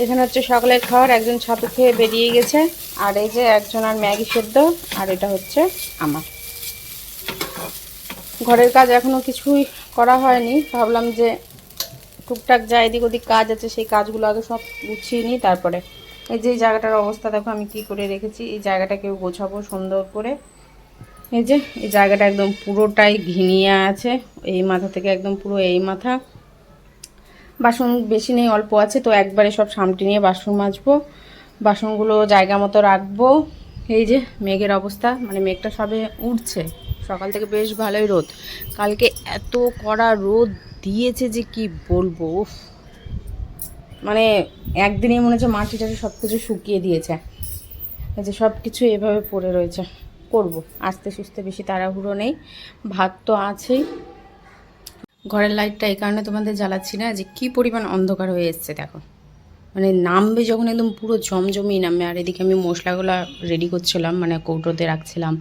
এখানে হচ্ছে সকালের খাবার একজন ছাতু খেয়ে বেরিয়ে গেছে। আর এই যে একজন আর ম্যাগি সেদ্ধ, আর এটা হচ্ছে আমার। ঘরের কাজ এখনও কিছুই করা হয়নি। ভাবলাম যে টুকটাক যা এদিক ওদিক কাজ আছে, সেই কাজগুলো আগে সব গুছিয়ে নিই, তারপরে। এই যে জায়গাটার অবস্থা, দেখো আমি কি করে রেখেছি। এই জায়গাটাকেও গোছাবো সুন্দর করে। এই যে, এই জায়গাটা একদম পুরোটাই ঘিনিয়ে আছে। এই মাথা থেকে একদম পুরো এই মাথা। বাসন বেশি নেই, অল্প আছে, তো একবারে সব সামটি নিয়ে বাসন মাজবো। বাসনগুলো জায়গা মতো রাখব। এই যে মেঘের অবস্থা মানে মেঘটা সবে উঠছে। সকাল থেকে বেশ ভালোই রোদ। কালকে এত কড়া রোদ দিয়েছে যে কি বলব। মানে একদিনই মনে হচ্ছে মাটি টাটি সব কিছু শুকিয়ে দিয়েছে। যে সব কিছু এভাবে পড়ে রয়েছে। করব। আস্তে সুস্তে বেশি তাড়াহুড়ো নেই। ভাত তো আছেই। ঘরের লাইটটা এই কারণে তোমাদের জ্বালাচ্ছি না, যে কি পরিমাণ অন্ধকার হয়ে এসছে দেখো। মানে নামবে যখন একদম পুরো জমজমেই নামবে, আর এদিকে আমি মশলাগুলো রেডি করছিলাম মানে কৌটোতে রাখছিলাম,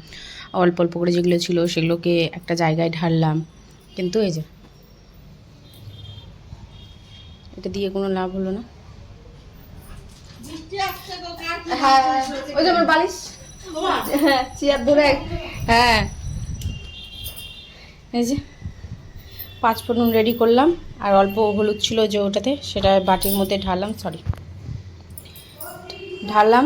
অল্প অল্প করে যেগুলো ছিল সেগুলোকে একটা জায়গায় ঢাললাম। কিন্তু এই যে, এটা দিয়ে কোনো লাভ হলো না? হ্যাঁ ওই যে আমার বালিশ। হ্যাঁ চেয়ার ধরে হ্যাঁ। এই যে পাঁচ ফোড়ন রেডি করলাম। আর অল্প হলুদ ছিল যে ওটাতে, সেটা বাটির মধ্যে ঢাললাম সরি ঢাললাম।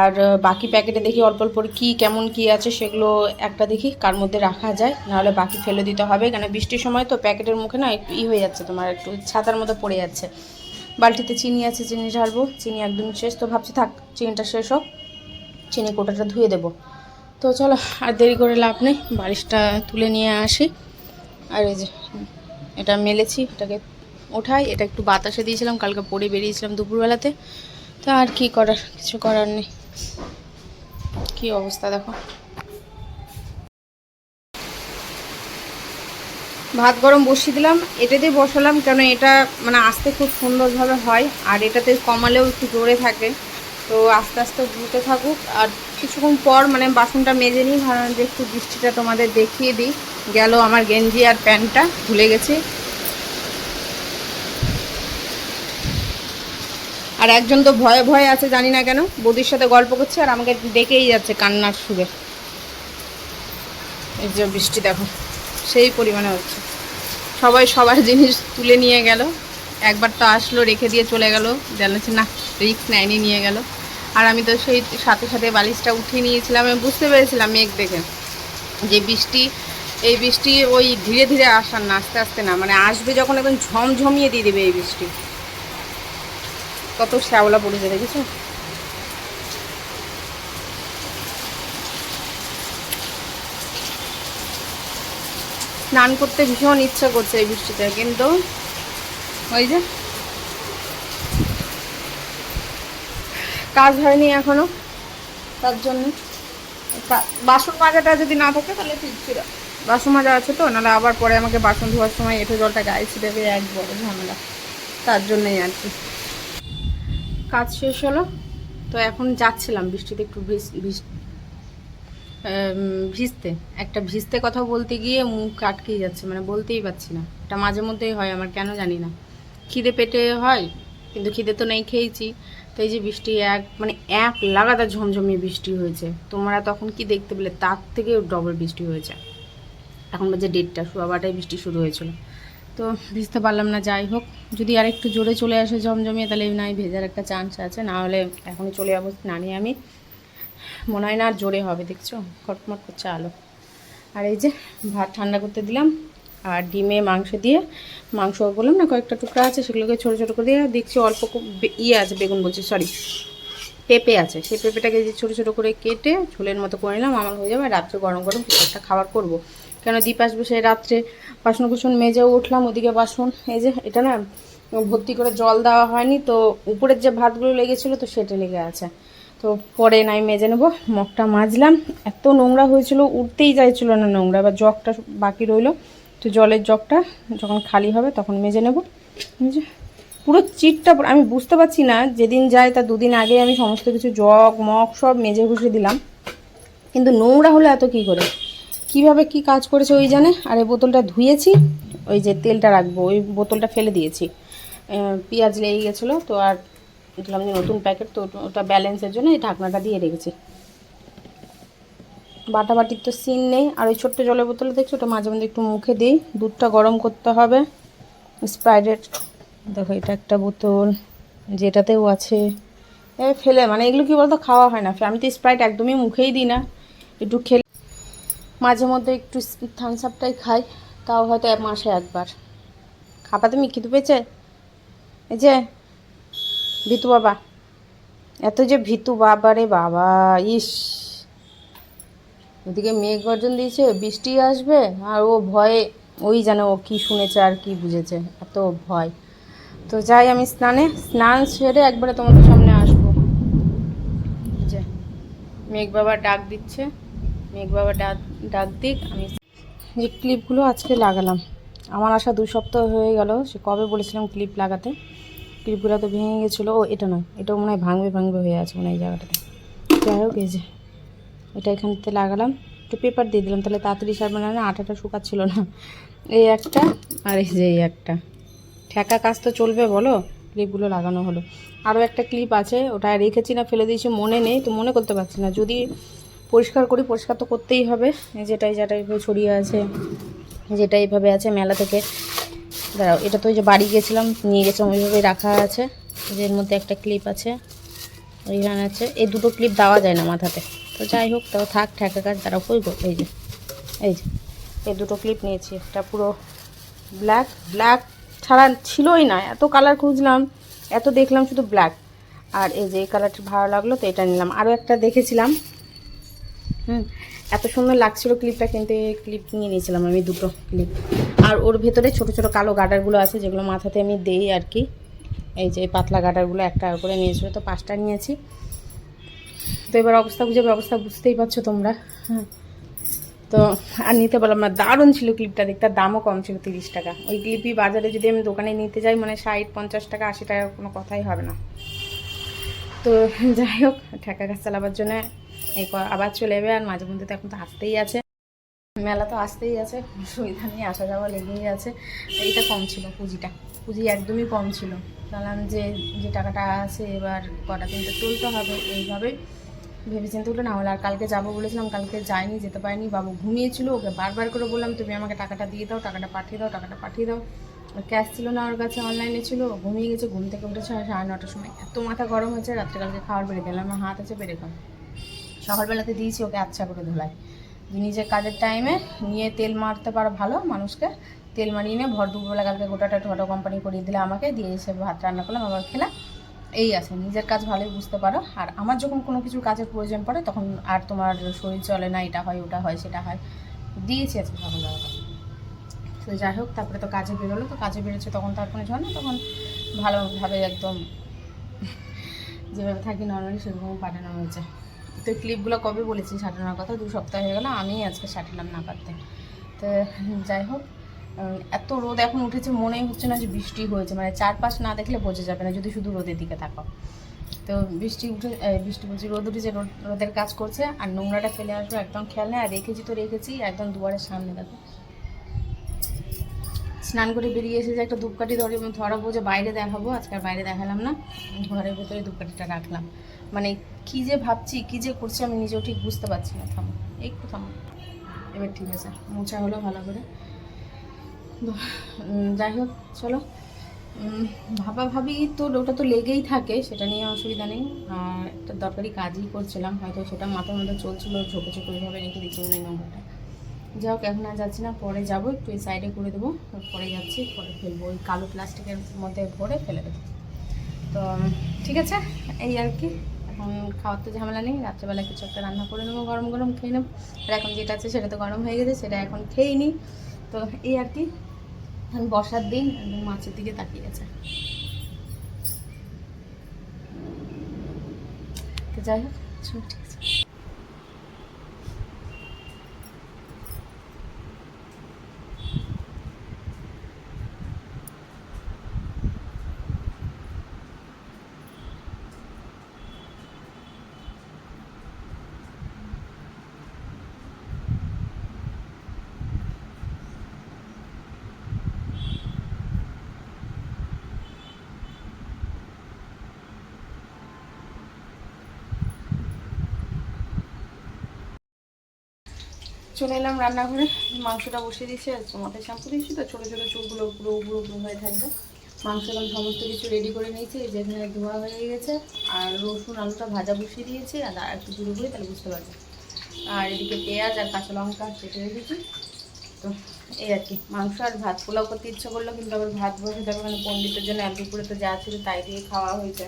আর বাকি প্যাকেটে দেখি অল্প অল্প কী, কেমন কি আছে, সেগুলো একটা দেখি কার মধ্যে রাখা যায়। নাহলে বাকি ফেলে দিতে হবে, কেন বৃষ্টির সময় তো প্যাকেটের মুখে না একটু ই হয়ে যাচ্ছে তোমার, একটু ছাতার মতো পড়ে যাচ্ছে। বালতিতে চিনি আছে, চিনি ঢালবো, চিনি একদম শেষ। তো ভাবছি থাক, চিনিটা শেষ হোক, চিনি কোটাটা ধুয়ে দেবো। তো চলো, আর দেরি করে লাভ নেই, বালিশটা তুলে নিয়ে আসি। আর এই যে, এটা মেলেছি, এটাকে ওঠাই, এটা একটু বাতাসে দিয়েছিলাম, কালকে পরে বেরিয়েছিলাম দুপুরবেলাতে। তো আর কি করার, কিছু করার নেই। কি অবস্থা দেখো। ভাত গরম বসিয়ে দিলাম এটাতে বসালাম, কেন এটা মানে আস্তে খুব সুন্দরভাবে হয়, আর এটাতে কমালেও একটু জোরে থাকে। তো আস্তে আস্তে ধুতে থাকুক, আর কিছুক্ষণ পর মানে বাসনটা মেজে নিই, ভালো যে একটু বৃষ্টিটা তোমাদের দেখিয়ে দিই। গেল আমার গেঞ্জি আর প্যান্টটা, ভুলে গেছি। আর একজন তো ভয়ে ভয়ে আছে, জানি না কেন। বৌদির সাথে গল্প করছে আর আমাকে ডেকেই যাচ্ছে কান্নার সুরে। এই যে বৃষ্টি দেখো, সেই পরিমাণে হচ্ছে। সবাই সবার জিনিস তুলে নিয়ে গেল। একবার তো আসলো, রেখে দিয়ে চলে গেল। জানাচ্ছে না রিক্স নেয়নি, নিয়ে গেল। আর আমি তো সেই সাথে সাথে বালিশটা উঠিয়ে নিয়েছিলাম আমি বুঝতে পেরেছিলাম মেঘ দেখে যে বৃষ্টি, এই বৃষ্টি ওই ধীরে ধীরে আসার না, আস্তে আস্তে না মানে আসবে যখন একদম ঝমঝমিয়ে দিয়ে দেবে এই বৃষ্টি। কত শ্যাওলা পড়েছে দেখেছ? স্নান করতে ভীষণ ইচ্ছা করছে এই বৃষ্টিতে, কিন্তু ওই যে কাজ হয়নি এখনও। তার জন্য বাসন মাজাটা যদি না থাকে তাহলে ছিল বাসন মাজা আছে তো, নাহলে আবার পরে আমাকে বাসন ধোয়ার সময় এঁটো জলটা গায়ে ছিটাবে এক বড় ঝামেলা। তার জন্যই আর কি। কাজ শেষ হলো, তো এখন যাচ্ছিলাম বৃষ্টিতে একটু ভিজ- ভিজ- ভিজতে। একটা ভিজতে কথা বলতে গিয়ে মুখ আটকেই যাচ্ছে মানে বলতেই পারছি না। এটা মাঝে মধ্যেই হয়, আমার কেন জানি না। খিদে পেটে হয়, কিন্তু খিদে তো নেই, খেয়েছি। তো এই যে বৃষ্টি, এক মানে এক লাগাতার ঝমঝমিয়ে বৃষ্টি হয়েছে। তোমরা তখন কি দেখতে পেলে? তার থেকেও ডবল বৃষ্টি হয়েছে। এখন বাজে দেড়টা শোয়াবাটায় বৃষ্টি শুরু হয়েছিল। তো ভিজতে পারলাম না, যাই হোক। যদি আর একটু জোরে চলে আসে জমজমিয়ে তাহলে নাই ভেজার একটা চান্স আছে। না হলে এখনই চলে যাব নানি আমি। মনে হয় না আর জোরে হবে, দেখছ? খটমট করছে আলো। আর এই যে ভাত ঠান্ডা করতে দিলাম। আর ডিমে মাংস দিয়ে, মাংস বললাম না কয়েকটা টুকরা আছে, সেগুলোকে ছোটো ছোটো করে দিয়ে দেখছি অল্প ইয়ে আছে, বেগুন বলছি সরি পেঁপে আছে। সেই পেঁপেটাকে যে ছোটো ছোটো করে কেটে ঝোলের মতো করে নিলাম, আমার হয়ে যাবে রাত্রে গরম গরম একটা খাবার করব। কেন দ্বীপ আসবে সেই রাত্রে? বাসন কুসন মেজেও উঠলাম, ওদিকে বাসন, এই যে এটা না, ভর্তি করে জল দেওয়া হয়নি, তো উপরের যে ভাতগুলো লেগেছিলো তো সেটা লেগে আছে। তো পরে নাই মেজে নেব, মগটা মাজলাম। এত নোংরা হয়েছিল, উঠতেই চাইছিল না নোংরা, এবার জগটা বাকি রইল। তো জলের জগটা যখন খালি হবে তখন মেজে নেব। পুরো চিটটা আমি বুঝতে পারছি না, যেদিন যায় তা দুদিন আগে আমি সমস্ত কিছু জগ, মগ সব মেজে ঘষে দিলাম। কিন্তু নোংরা হলো এত কি করে? কীভাবে কি কাজ করেছে ওই জানে? আর এই বোতলটা ধুয়েছি, ওই যে তেলটা রাখব, ওই বোতলটা ফেলে দিয়েছি। পেঁয়াজ লেগে গেছিল, তো আর দেখলাম যে নতুন প্যাকেট, তো ওটা ব্যালেন্সের জন্য এই ঢাকনাটা দিয়ে রেখেছি। বাটাবাটির তো সিন নেই। আর ওই ছোট্ট জলের বোতলে দেখছ? ওটা মাঝে মাঝে একটু মুখে দিই। দুধটা গরম করতে হবে। স্প্রাইটের দেখো, এটা একটা বোতল। যেটাতেও আছে। এ, ফেলে। মানে এগুলো কি বলতো? খাওয়া হয় না। আমি তো স্প্রাইট একদমই মুখেই দিই না। একটু খেলে মাঝে মধ্যে একটু থামস আপটাই খাই। তাও হয়তো এক মাসে একবার। খাবা তুমি? খিদে পেয়েছে? এই যে, ভিতু বাবা। এত যে ভিতু বাবা রে বাবা। ইস। ওদিকে মেঘ গর্জন দিয়েছে, বৃষ্টি আসবে, আর ও ভয়ে ওই জানে ও কী শুনেছে আর কি বুঝেছে, এত ভয়। তো যাই আমি স্নানে, স্নান সেরে একবারে তোমাদের সামনে আসব। মেঘ বাবা ডাক দিচ্ছে, মেঘ বাবা ডাক ডাক দিক, আমি যে ক্লিপগুলো আজকে লাগালাম, আমার আসা দু সপ্তাহ হয়ে গেল, সে কবে বলেছিলাম ক্লিপ লাগাতে? ক্লিপগুলো তো ভেঙে গেছিল, ও এটা নয়, এটাও মনে হয় ভাঙবে ভাঙবে হয়ে আছে মনে হয় এই জায়গাটাতে। যাই হোক, এই যে। এটা এখানতে লাগালাম। একটু পেপার দিয়ে দিলাম, তাহলে তাড়াতাড়ি সারবে না না আটাটা শুকাচ্ছিল না। এই একটা আর এই যে এই একটা। ঠেকা কাজ তো চলবে, বলো? ক্লিপগুলো লাগানো হলো। আরও একটা ক্লিপ আছে, ওটা রেখেছি না, ফেলে দিয়েছি, মনে নেই, তো মনে করতে পারছি না। যদি পরিষ্কার করি, পরিষ্কার তো করতেই হবে। যেটাই যেটা এইভাবে ছড়িয়ে আছে যেটা এইভাবে আছে মেলা থেকে। দাঁড়াও, এটা তো ওই যে বাড়ি গেছিলাম, নিয়ে গেছিলাম, ওইভাবে রাখা আছে। এর মধ্যে একটা ক্লিপ আছে, ওইখানে আছে। এই দুটো ক্লিপ দেওয়া যায় না মাথাতে। তো যাই হোক, তাও থাক ঠেকা কাজ তারা কই এই যে এই যে, এই দুটো ক্লিপ নিয়েছি। একটা পুরো ব্ল্যাক ব্ল্যাক ছাড়া ছিলই না। এত কালার খুঁজলাম, এত দেখলাম শুধু ব্ল্যাক আর এই যে, এই কালারটা ভালো লাগল, তো এটা নিলাম। আরও একটা দেখেছিলাম। হুম, এত সুন্দর লাগছিল ক্লিপটা কিন্তু। এই ক্লিপ নিয়ে নিয়েছিলাম আমি দুটো ক্লিপ আর ওর ভেতরে ছোট ছোট কালো গার্ডারগুলো আছে, যেগুলো মাথাতে আমি দেই আর কি। এই যে পাতলা গার্ডারগুলো একটা করে নিয়েছিল, তো পাঁচটা নিয়েছি। তো এবার অবস্থা বুঝে অবস্থা বুঝতেই পারছ তোমরা। হ্যাঁ তো আর নিতে পারলাম না। দারুণ ছিল ক্লিপটা দেখতে দামও কম ছিল তিরিশ টাকা। ওই ক্লিপই বাজারে যদি আমি দোকানে নিতে যাই মানে ষাট, পঞ্চাশ টাকা, আশি টাকা কোনো কথাই হবে না। তো যাই হোক, ঠেকা গাছ চালাবার জন্য। এই আবার চলে যাবে, আর মাঝে মধ্যে তো এখন তো আসতেই আছে। মেলা তো আসতেই আছে, সুবিধা নিয়ে আসা যাওয়া লেগেই আছে। এইটা কম ছিল পুঁজিটা। পুঁজি একদমই কম ছিল। বললাম যে যে টাকাটা আছে এবার কটা দিন তো তুলতে হবে, এইভাবে। ভেবেচিন্তে উঠে না হলে আর কালকে যাব বলেছিলাম, কালকে যাইনি, যেতে পারিনি, বাবু ঘুমিয়েছিল, ওকে বারবার করে বললাম, তুমি আমাকে টাকাটা দিয়ে দাও, টাকাটা পাঠিয়ে দাও, টাকাটা পাঠিয়ে দাও। ক্যাশ ছিল না ওর কাছে, অনলাইনে ছিল ঘুমিয়ে গেছে, ঘুম থেকে উঠেছে সাড়ে নটার সময়। এত মাথা গরম হয়েছে, রাত্রে কালকে খাবার বেড়ে দিলাম আমার হাত আছে বেড়ে খাও সকালবেলাতে দিয়েছি ওকে আচ্ছা করে ধোলাই। নিজের কাজের টাইমে নিয়ে তেল মারতে পারো ভালো মানুষকে, তেল মারিয়ে নিয়ে ভর দুপুরবেলা কালকে গোটাটা টোটো কোম্পানি করিয়ে দিলে আমাকে, দিয়ে এসে ভাত রান্না করলাম, আবার খেলাম। এই আছে, নিজের কাজ ভালোই বুঝতে পারো। আর আমার যখন কোনো কিছু কাজের প্রয়োজন পড়ে, তখন আর তোমার শরীর চলে না, এটা হয়, ওটা হয়, সেটা হয়। দিয়েছি আজকে ভালো সকালবেলা তো যাই হোক, তারপরে তো কাজে বেরোলো, তো কাজে বেরোচ্ছে, তখন তার কোনো না তখন ভালোভাবে একদম যেভাবে থাকি নর্মালি সেরকম পাঠানো হয়েছে। তো ক্লিপগুলো কবে বলেছি, সাটানোর কথা, দু সপ্তাহ হয়ে গেল আমি আজকে সাটালাম না পারতে তো যাই হোক এত রোদ এখন উঠেছে, মনেই হচ্ছে না যে বৃষ্টি হয়েছে। মানে চারপাশ না দেখলে বোঝা যাবে না, যদি শুধু রোদের দিকে থাকো। তো বৃষ্টি উঠে বৃষ্টি বলছি, রোদ উঠেছে, রোদ, রোদের কাজ করছে, আর নোংরাটা ফেলে আসব একদম খেয়াল নেই আর রেখেছি তো রেখেছি, একদম দুয়ারের সামনে, দেখো। স্নান করে বেরিয়ে এসে যে একটা ধূপকাঠি ধরে ধরাবো যে বাইরে দেখাবো, আজকে আর বাইরে দেখালাম না, ঘরের ভেতরে ধূপকাঠিটা রাখলাম। মানে কি যে ভাবছি, কি যে করছি আমি নিজেও ঠিক বুঝতে পারছি না, থামো, একটু থামো। এবার ঠিক আছে, মোছা হলো ভালো করে। যাই হোক চলো। উম, ভাবা ভাবি তো ওটা তো লেগেই থাকে সেটা নিয়ে অসুবিধা নেই। আর একটা দরকারি কাজই করছিলাম হয়তো সেটা মাথার মধ্যে চলছিল ঝোঁকে ঝোঁকে ওইভাবে রেখে দিচ্ছিল না নম্বরটা। যাই হোক এখন আর যাচ্ছি না পরে যাব একটু এই সাইডে করে দেবো পরে যাচ্ছি পরে ফেলব ওই কালো প্লাস্টিকের মধ্যে ভরে ফেলে দেবো। তো ঠিক আছে এই আর কি। এখন খাওয়ার তো ঝামেলা নেই রাত্রেবেলা কিছু একটা রান্না করে নেব গরম গরম খেয়ে নেব। আর এখন যেটা আছে সেটা তো গরম হয়ে গেছে সেটা এখন খেয়েই নিই তো এই আর কি। এখন বর্ষার দিন এবং মাছের দিকে তাকিয়ে আছে। তো যাই হোক আছে। চলে এলাম রান্নাঘরে। মাংসটা বসিয়ে দিয়েছি, আর মাথায় শ্যাম্পু দিয়েছি, তো ছোটো ছোটো চুলগুলো পুরো পুরো পুরো হয়ে থাকবে। মাংস এখন সমস্ত কিছু রেডি করে নিয়েছি, এই যে এখানে ধোয়া হয়ে গেছে, আর রসুন আলুটা ভাজা বসিয়ে দিয়েছি, আর একটু জুড়ে করে তাহলে বুঝতে পারবে। আর এদিকে পেঁয়াজ আর কাঁচা লঙ্কা কেটে রেখেছি। তো এই আর কি, মাংস আর ভাত, পোলাও করতে ইচ্ছা করল, কিন্তু আবার ভাত বসে যাবে মানে পণ্ডিতের জন্য এক দুপুরে তো যা ছিল তাই দিয়ে খাওয়া হয়েছে।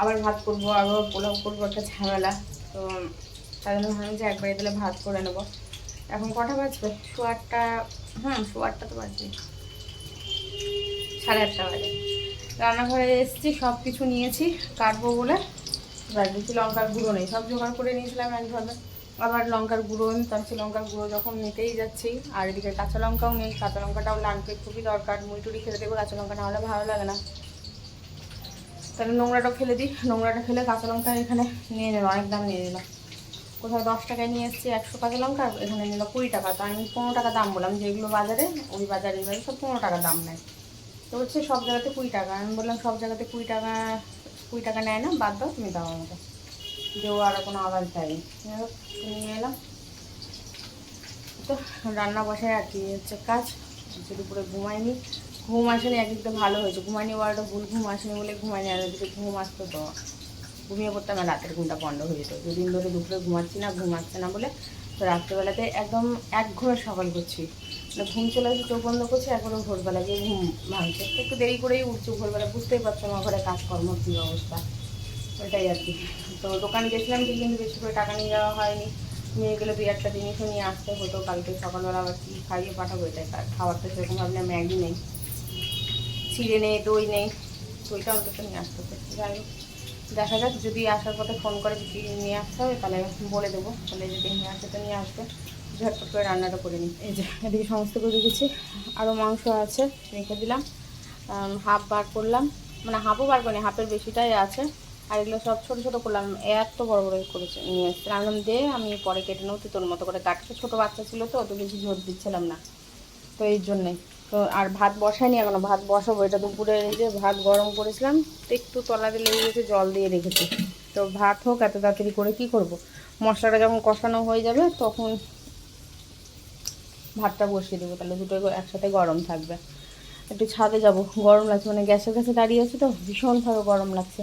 আবার ভাত করব, আবার পোলাও করব, একটা ঝামেলা। তো তাই জন্য ভাবলাম যে একবারে তাহলে ভাত করে নেব। এখন কটা বাজবে? আটটা হুম আটটা তো বাজবে সাড়ে আটটা বাজে। রান্নাঘরে এসেছি সব কিছু নিয়েছি, কাটবো বলে। এবার দেখছি লঙ্কার গুঁড়ো নেই। সব জোগাড় করে নিয়েছিলাম একভাবে। আবার লঙ্কার গুঁড়ো তারপরে লঙ্কার গুঁড়ো যখন নিতেই যাচ্ছি, আর এদিকে কাঁচা লঙ্কাও নেই, কাঁচা লঙ্কাটাও লাগবে, খুবই দরকার। মুড়ি টুড়ি খেতে দেবো, কাঁচা লঙ্কা না হলে ভালো লাগে না। তাহলে নোংরাটা ফেলে দিই। নোংরাটা ফেলে কাঁচা লঙ্কা এখানে নিয়ে নেব, অনেক দাম নিয়ে নিলাম। কোথাও দশ টাকায় নিয়ে এসেছি, একশো কাঁচা লঙ্কা, এখানে নিল কুড়ি টাকা। তো আমি পনেরো টাকা দাম বললাম, যেগুলো বাজারে, ওই বাজারে এবারে সব পনেরো টাকা দাম নেয়। তো হচ্ছে সব জায়গাতে কুড়ি টাকা। আমি বললাম, সব জায়গাতে কুড়ি টাকা কুড়ি টাকা নেয় না, বাদ দাও, তুমি দাও আমাকে। যে ও আর কোনো আওয়াজ দেয়নি। নিয়ে এলাম তো রান্না বসায় আর কি হচ্ছে কাজ। হচ্ছে দুপুরে ঘুমাইনি। ঘুম আসেনি একদিক তো ভালো হয়েছে। ঘুমাইনি ওয়ারটা ভুল, ঘুম আসেনি বলে ঘুমাইনি, আর ওদিকে ঘুম আসতো তো। ঘুমিয়ে পড়তাম আর রাতের ঘুমটা বন্ধ হয়ে যেত। দুদিন ধরে দুপুরে ঘুমাচ্ছি না, ঘুমাচ্ছে না বলে তো রাত্রেবেলাতে একদম এক ঘরে সকাল করছি। মানে ঘুম চলে আসছে চোখ বন্ধ করছি একবারে ভোরবেলা গিয়ে ঘুম ভাঙছে। একটু দেরি করেই উঠছি ভোরবেলা, বুঝতেই পারছ আমার ঘরে কাজকর্ম কী অবস্থা। ওইটাই আর কি। তো দোকানে গেছিলাম ঠিক কিন্তু বেশি করে টাকা নিয়ে যাওয়া হয়নি। নিয়ে গেলে দুই একটা জিনিসও নিয়ে আসতে হতো, কালকে সকালবেলা আবার কি খাইয়ে পাঠাবো আর খাবার তো সেরকম ভাবলে ম্যাগি নেই, চিড়ে নেই, দই নেই দইটা অন্তত নিয়ে আসতে হতো। যাই হোক। দেখা যাক, যদি আসার পথে ফোন করে যদি নিয়ে আসতে হবে, তাহলে বলে দেবো। তাহলে যদি নিয়ে আসে তো নিয়ে আসবে। ঝটপট করে রান্নাটা করে নিই। এই যে, এদিকে সমস্ত করে রেখেছি আরও মাংস আছে, রেখে দিলাম। হাফ বার করলাম। মানে হাফও বার করিনি হাফের বেশিটাই আছে। আর এগুলো সব ছোটো ছোটো করলাম। এত বড় বড় করেছে, নিয়ে এসেছি। রান্নাম দিয়ে আমি পরে কেটে নেব তোর মতো করে কাটতে ছোটো বাচ্চা ছিল তো অত বেশি জোর দিচ্ছিলাম না। তো এই জন্যেই তো আর ভাত বসাইনি এখনও, ভাত বসাবো। এটা দুপুরে যে ভাত গরম করেছিলাম, তো একটু তলাতে লেগে গেছে, জল দিয়ে রেখেছি। তো ভাত হোক, এত তাড়াতাড়ি করে কি করব? মশলাটা যখন কষানো হয়ে যাবে, তখন ভাতটা বসিয়ে দেবো। তাহলে দুটো একসাথে গরম থাকবে। একটু ছাদে যাব, গরম লাগছে। মানে গ্যাসের কাছে দাঁড়িয়ে আছে তো, ভীষণভাবে গরম লাগছে।